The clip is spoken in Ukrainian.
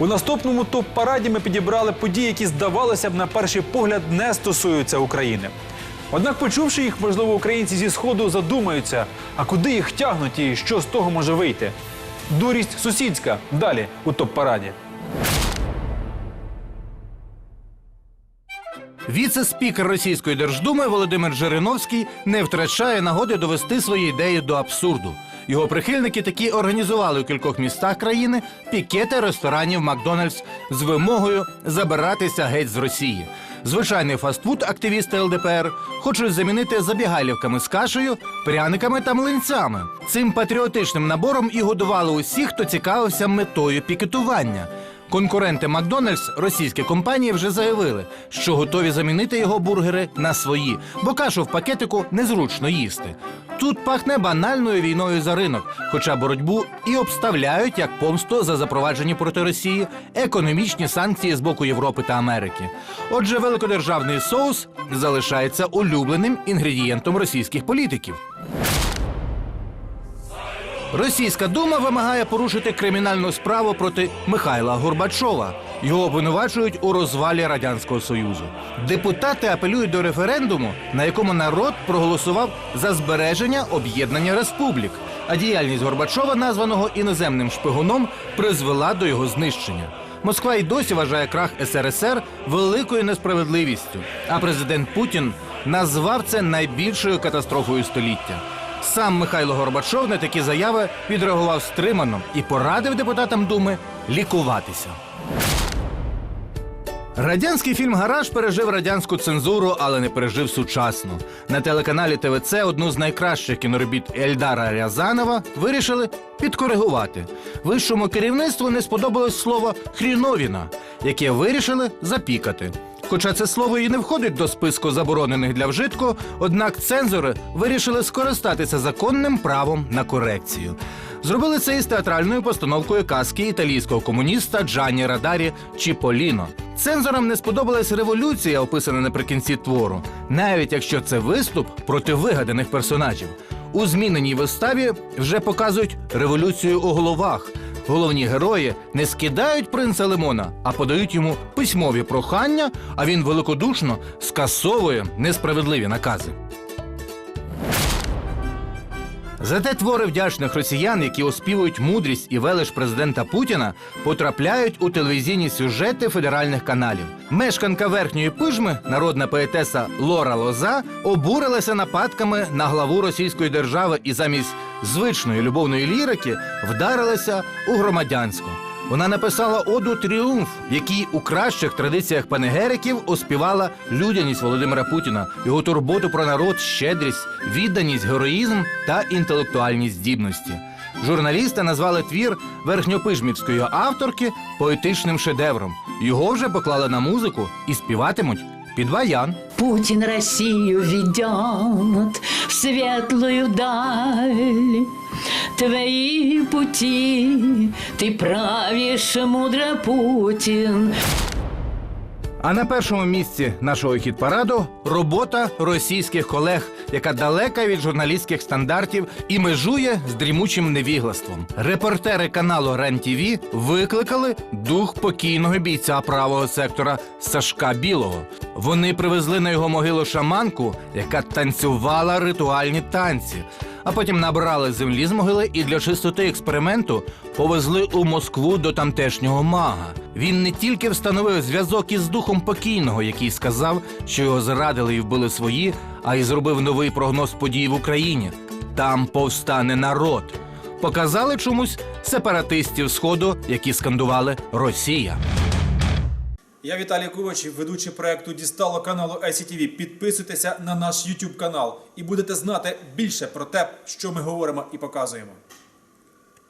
У наступному топ-параді ми підібрали події, які здавалося б на перший погляд не стосуються України. Однак, почувши їх, можливо, українці зі сходу задумаються, а куди їх тягнуть і що з того може вийти. Дурість сусідська далі у топ-параді. Віце-спікер Російської Держдуми Володимир Жириновський не втрачає нагоди довести свої ідеї до абсурду. Його прихильники такі організували у кількох містах країни пікети ресторанів Макдональдс з вимогою забиратися геть з Росії. Звичайний фастфуд активісти ЛДПР хочуть замінити забігайлівками з кашею, пряниками та млинцями. Цим патріотичним набором і годували усіх, хто цікавився метою пікетування. Конкуренти Макдональдс, російські компанії, вже заявили, що готові замінити його бургери на свої, бо кашу в пакетику незручно їсти. Тут пахне банальною війною за ринок, хоча боротьбу і обставляють як помсту за запроваджені проти Росії економічні санкції з боку Європи та Америки. Отже, великодержавний соус залишається улюбленим інгредієнтом російських політиків. Російська дума вимагає порушити кримінальну справу проти Михайла Горбачова. Його обвинувачують у розвалі радянського союзу. Депутати апелюють до референдуму, на якому народ проголосував за збереження об'єднання республік. А діяльність Горбачова, названого іноземним шпигуном, призвела до його знищення. Москва й досі вважає крах СРСР великою несправедливістю. А президент Путін назвав це найбільшою катастрофою століття. Сам Михайло Горбачов на такі заяви відреагував стримано і порадив депутатам Думи лікуватися. Радянський фільм Гараж пережив радянську цензуру, але не пережив сучасну. На телеканалі ТВЦ одну з найкращих кіноробіт Ельдара Рязанова вирішили підкоригувати. Вищому керівництву не сподобалось слово хріновіна, яке вирішили запікати. Хоча це слово і не входить до списку заборонених для вжитку, однак цензори вирішили скористатися законним правом на корекцію. Зробили це із театральною постановкою казки італійського комуніста Джанні Радарі Чіполіно. Цензорам не сподобалась революція, описана наприкінці твору, навіть якщо це виступ проти вигаданих персонажів. У зміненій виставі вже показують революцію у головах. Головні герої не скидають принца Лимона, а подають йому письмові прохання, а він великодушно скасовує несправедливі накази. Зате твори вдячних росіян, які оспівують мудрість і велич президента Путіна, потрапляють у телевізійні сюжети федеральних каналів. Мешканка верхньої пижми, народна поетеса Лора Лоза, обурилася нападками на главу російської держави і замість звичної любовної лірики вдарилася у громадянську. Вона написала оду Тріумф, в у кращих традиціях панегериків оспівала людяність Володимира Путіна, його турботу про народ, щедрість, відданість, героїзм та інтелектуальні здібності. Журналісти назвали твір верхньопижмівської авторки поетичним шедевром. Його вже поклали на музику і співатимуть під баян. Путин Россию ведет в светлую даль. Твои пути ты правишь, мудро Путин. А на першому місці нашого хіт-параду робота російських колег, яка далека від журналістських стандартів і межує з дрімучим невіглаством. Репортери каналу РЕН-ТІВІ викликали дух покійного бійця правого сектора Сашка Білого. Вони привезли на його могилу шаманку, яка танцювала ритуальні танці. А потім набрали землі з могили і для чистоти експерименту повезли у Москву до тамтешнього мага. Він не тільки встановив зв'язок із духом покійного, який сказав, що його зрадили і вбили свої, а й зробив новий прогноз подій в Україні. Там повстане народ. Показали чомусь сепаратистів Сходу, які скандували Росія. Я Віталій Ковач, ведучий проекту Дістало каналу ICTV. Підписуйтеся на наш YouTube канал і будете знати більше про те, що ми говоримо і показуємо.